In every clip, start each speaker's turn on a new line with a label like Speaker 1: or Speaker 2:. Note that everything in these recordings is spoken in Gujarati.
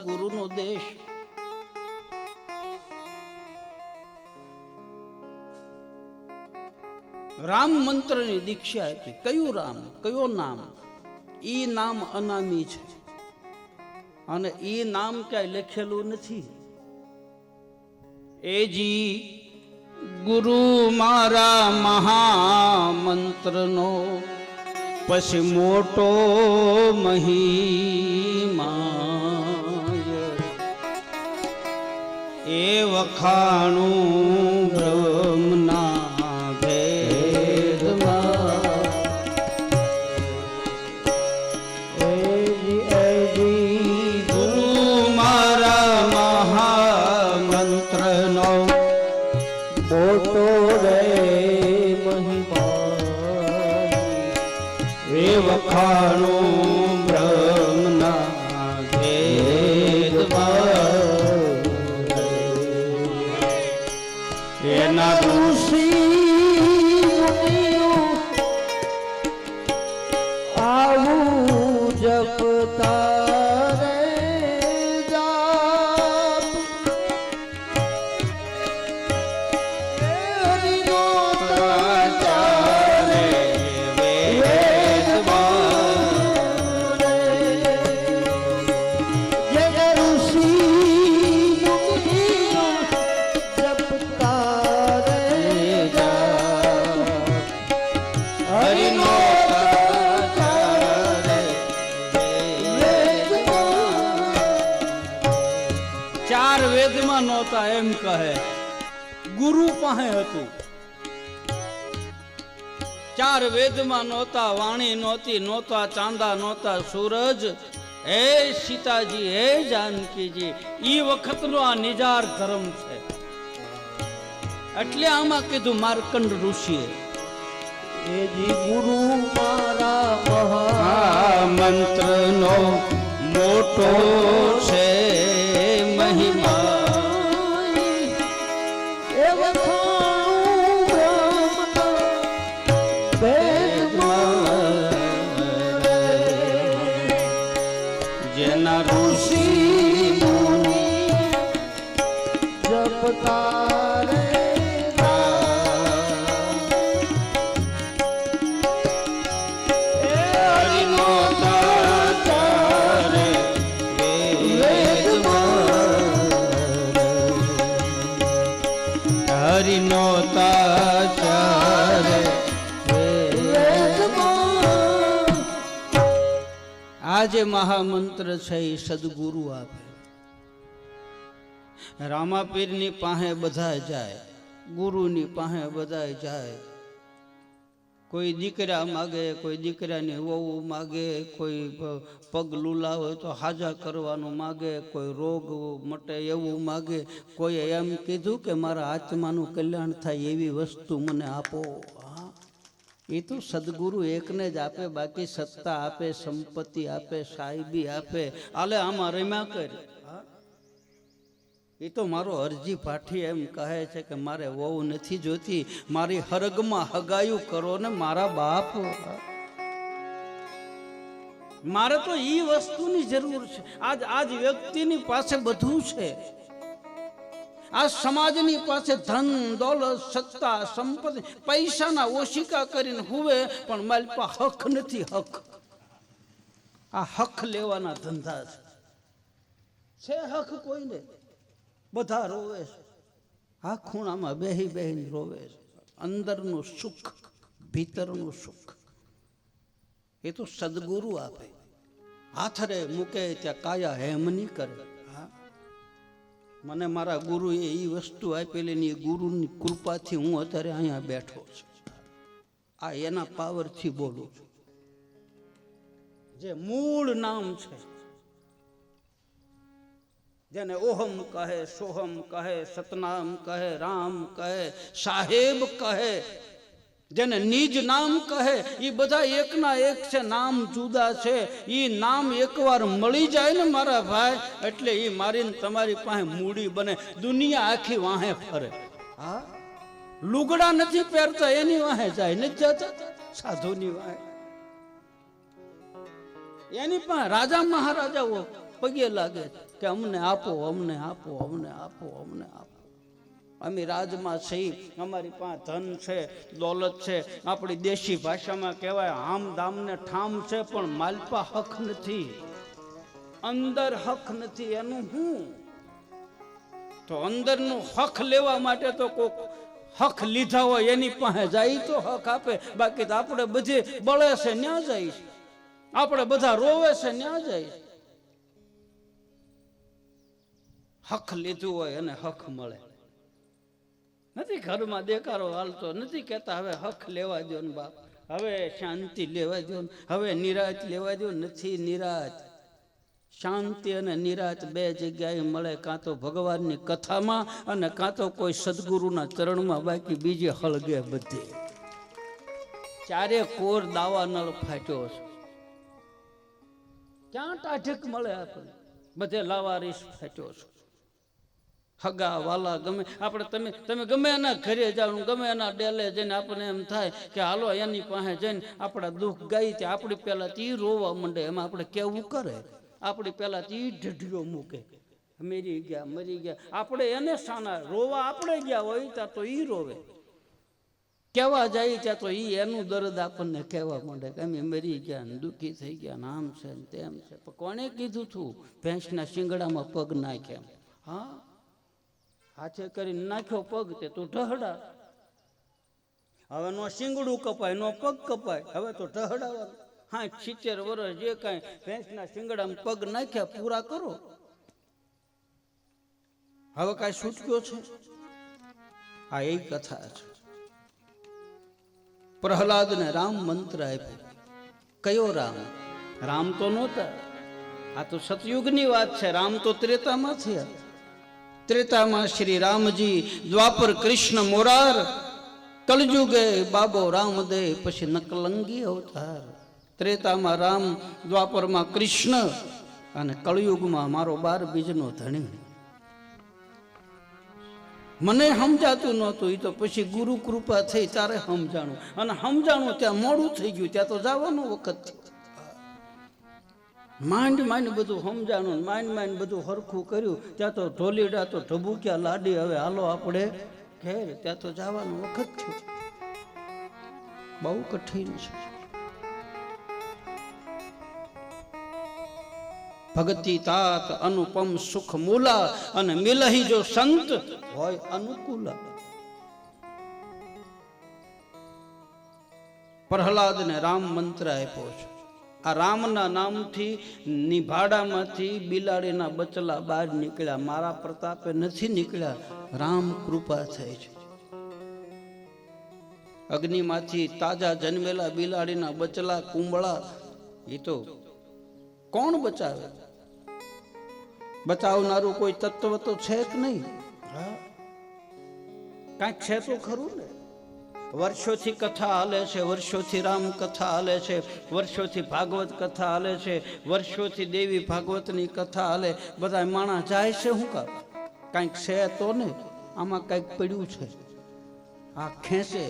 Speaker 1: સદગુરુનો દેશ. રામ મંત્રની દીક્ષા આપી. કયું રામ? કયો નામ? ઈ નામ અનામી છે. અને ઈ નામ ક્યાંય લખેલું નથી. એજી ગુરુ મારા મહામંત્રનો પછી મોટો મહિમાય વખાણું. બ્રહ્મના એમ કહે ગુરુ પાસે હતું. ચાર વેદમાં નહોતા વાણી નહોતી નહોતા ચાંદા નહોતા સૂરજ. હે સીતાજી હે જાનકીજી ઈ વખતનો આ નિજાર ધર્મ છે. એટલે આમાં કીધું માર્કંડ ઋષિએ
Speaker 2: એજી ગુરુ મારા મહા
Speaker 1: નો મંત્રનો મોટો આ જે મહામંત્ર છે એ સદગુરુ આપે રામાપીરની પાસે બધા જાય, ગુરુની પાસે બધા જાય. કોઈ દીકરા માગે, કોઈ દીકરાની વહુ માગે, કોઈ પગ લૂલા હોય તો હાજા કરવાનું માગે, કોઈ રોગ મટે એવું માગે. કોઈએ એમ કીધું કે મારા આત્માનું કલ્યાણ થાય એવી વસ્તુ મને આપો. હા. એ તો સદગુરુ એકને જ આપે, બાકી સત્તા આપે, સંપત્તિ આપે, સાહેબી આપે. આલે આમાં રમ્યા કર. એ તો મારો અરજી પાઠી એમ કહે છે કે મારે વહુ નથી જોતી, મારી હરગમાં હગાયું કરો ને મારા બાપ. મારે તો એ વસ્તુની જરૂર છે. આજ આજ વ્યક્તિની પાસે બધું છે. આ સમાજની પાસે ધન, દોલત, સત્તા, સંપત્તિ, પૈસાના ઓશિકા કરીને હુવે, પણ મારી પાસે હક નથી, હક. આ હક લેવાના ધંધા છે. છે હક કોઈને? બધા રોવે છે. આ ખૂણામાં બેહી બેહીને રોવે છે. અંદરનું સુખ, ભીતરનું સુખ. એ તો સદગુરુ આપે. હાથરે મૂકે ત્યાં કાયા હેમની કરે. હા? મને મારા ગુરુએ એ વસ્તુ આપેલી ને એ ગુરુની કૃપાથી હું અત્યારે અહીંયા બેઠો છું. આ એના પાવરથી બોલું છું. જે મૂળ નામ છે જેને ઓહમ કહે સોહમ કહે સતનામ કહે રામ કહે સાહેબ કહે જેને નિજ નામ કહે એ બધા એકના એક છે નામ જુદા છે એ નામ એકવાર મળી જાય ને મારા ભાઈ એટલે એ મારી તમારી પાસે મૂડી બને દુનિયા આખી વાહે ફરે. હા? લુગડા નથી પહેરતા એની વાહે જાય નથી જતા સાધુની વાહે. એની પાસે રાજા મહારાજાઓ પગે લાગે છે. કે અમને આપો અમને આપો અમને આપો અમને આપો. અમે રાજમાં છીએ, અમારી પાસે ધન છે, દોલત છે. આપણી દેશી ભાષામાં કહેવાય, આમ દામ ને ઠામ છે, પણ માલપા હક નથી. અંદર હક નથી, એનું હું? તો અંદરનું હક લેવા માટે તો કોક હક લીધા હોય, એની પાસે જાય તો હક આપે. બાકી તો આપણે બધે બળે છે, ન્યા જાય આપણે બધા રોવે છે, ન્યા જાય હક લીધું હોય અને હક મળે. નથી ઘરમાં દેકારો હાલતો, નથી કહેતા હવે હક લેવા દો ને બાપ. હવે શાંતિ લેવા દો હવે નિરાત લેવા દો નથી નિરાત. શાંતિ અને નિરાત બે જગ્યાએ મળે, કાં તો ભગવાનની કથામાં અને કાં તો કોઈ સદગુરુના ચરણમાં, બાકી બીજે હળગે બધે. ચારે કોર દાવા નળ ફાટ્યો છે. ક્યાં ટાઢક મળે આપણને? બધે લાવારીસ ફાટ્યો છે. હગા વાલા ગમે. આપણે તમે તમે ગમે એના ઘરે જાઓ ગમે એના ડેલે જઈને આપણને એમ થાય કે હાલો એની પાસે જઈને આપણા દુઃખ ગાઈ તે આપણી પહેલાં તી રોવા માંડે. એમાં આપણે કેવું કરે? આપણી પહેલાં તી ઢઢીઓ મૂકે. મરી ગયા મરી ગયા. આપણે એને સાના રોવા આપણે ગયા હોય ત્યાં તો ઈ રોવે. કહેવા જાય ત્યાં તો એ એનું દર્દ આપણને કહેવા માંડે કે અમે મરી ગયા ને દુઃખી થઈ ગયા ને આમ છે ને તેમ છે. પણ કોણે કીધું તું? ભેંસના શિંગડામાં પગ નાખ્યા. હા? હાથે કરીને નાખ્યો પગ તે તું ઢહડા. હવે નો શિંગડું કપાય, નો પગ કપાય, હવે તો ઢહડાવાનું હા સિત્તેર વર્ષ જે કાંઈ ભેંસના શિંગડામાં પગ નાખ્યા, પૂરા કરો. હવે કાંઈ છૂટક્યો છે? આ એ કથા છે. પ્રહલાદને રામ મંત્ર આપ્યો. કયો રામ? રામ તો નહોતા. આ તો સતયુગની વાત છે, રામ તો ત્રેતામાં થયા. ત્રેતામાં શ્રી રામજી દ્વાપર કૃષ્ણ મોરાર કલજુગે બાબો રામદે પછી નકલંગી અવતાર. ત્રેતામાં રામ, દ્વાપરમાં કૃષ્ણ અને કળયુગમાં મારો બાર બીજનો ધણી. મને સમજાતું નહોતું એ તો પછી ગુરુ કૃપા થઈ ત્યારે સમજાણું. અને સમજાણું ત્યાં મોડું થઈ ગયું, ત્યાં તો જવાનો વખત. માંડ માંડ બધું સમજાણું માંડ માંડ બધું હરખું કર્યું. ત્યાં તો ઢોલીડા તો ઢબુક્યા લાડી. હવે હાલો આપણે ઘેર, ત્યાં તો જવાનું વખત છે. બહુ કઠિન છે. ભગતિ તાત અનુપમ સુખ મૂલા અને મિલહી જો સંત હોય અનુકૂલા. પ્રહલાદને રામ મંત્ર આપ્યો છે. આ રામના નામથી નિભાડામાંથી બિલાડીના બચલા બહાર નીકળ્યા. મારા પ્રતાપે નથી નીકળ્યા. રામ કૃપા થઈ છે. અગ્નિમાંથી તાજા જન્મેલા બિલાડીના બચલા કુંબળા એ તો કોણ બચાવે? બચાવનારું કોઈ તત્વ તો છે જ નહીં. કાંઈક છે તો ખરું ને. વર્ષોથી કથા હાલે છે, વર્ષોથી રામ કથા હાલે છે, વર્ષોથી ભાગવત કથા હાલે છે, વર્ષોથી દેવી ભાગવતની કથા હાલે. બધા માણસ જાય છે શું કર કાંઈક છે તો ને, આમાં કાંઈક પડ્યું છે. આ ખેંચે,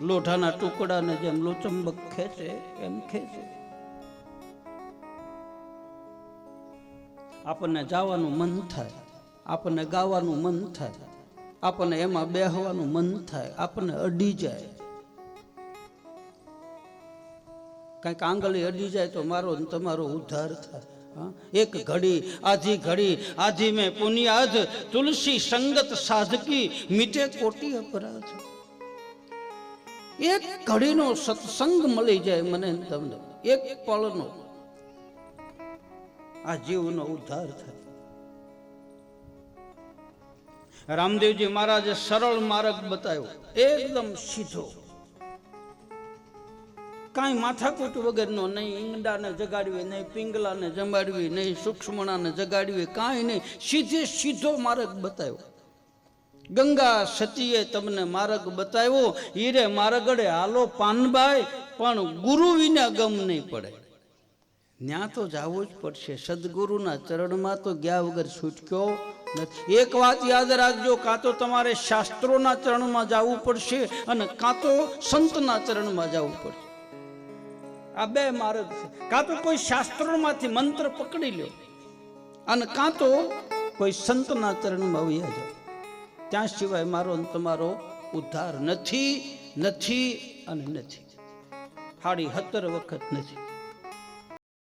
Speaker 1: લોઢાના ટુકડાને જેમ લોચંબક ખેંચે, એમ ખેંચે. આપણને જવાનું મન થાય, આપણને ગાવાનું મન થાય. આપણને એમાં બેહવાનું મન થાય, આપણને અડી જાય. કંઈક આંગળી અડી જાય તો મારો તમારો ઉદ્ધાર થાય? એક ઘડી, આધી ઘડી, આધી મેં પુનિયાદ, તુલસી સંગત સાધકી મીટે કોટી અપરાધ. એક ઘડીનો સત્સંગ મળી જાય મને તમને. એક પળનો. આ જીવનો ઉદ્ધાર થાય. રામદેવજી મહારાજે સરળ માર્ગ બતાવ્યો. એકદમ સીધો. કાંઈ માથાકૂટ વગરનો નહીં ઈંગડાને જગાડવી નહીં, પિંગલાને જમાડવી નહીં, સૂક્ષ્મણાને જગાડવી, કાંઈ નહીં. સીધે સીધો માર્ગ બતાવ્યો. ગંગા સતીએ તમને માર્ગ બતાવ્યો. હીરે મારગડે હાલો પાનબાઈ, પણ ગુરુ વિના ગમ નહીં પડે. ત્યાં તો જવું જ પડશે. સદગુરુના ચરણમાં તો ગયા વગર છૂટક્યો નથી. એક વાત યાદ રાખજો, કાં તો તમારે શાસ્ત્રોના ચરણમાં જવું પડશે અને કાં તો સંતના ચરણમાં જવું પડશે. આ બે માર્ગ છે. કાં તો કોઈ શાસ્ત્રોમાંથી મંત્ર પકડી લો અને કાં તો કોઈ સંતના ચરણમાં વયા જાઓ. ત્યાં સિવાય મારો તમારો ઉદ્ધાર નથી નથી અને નથી. હાડી હતર વખત નથી.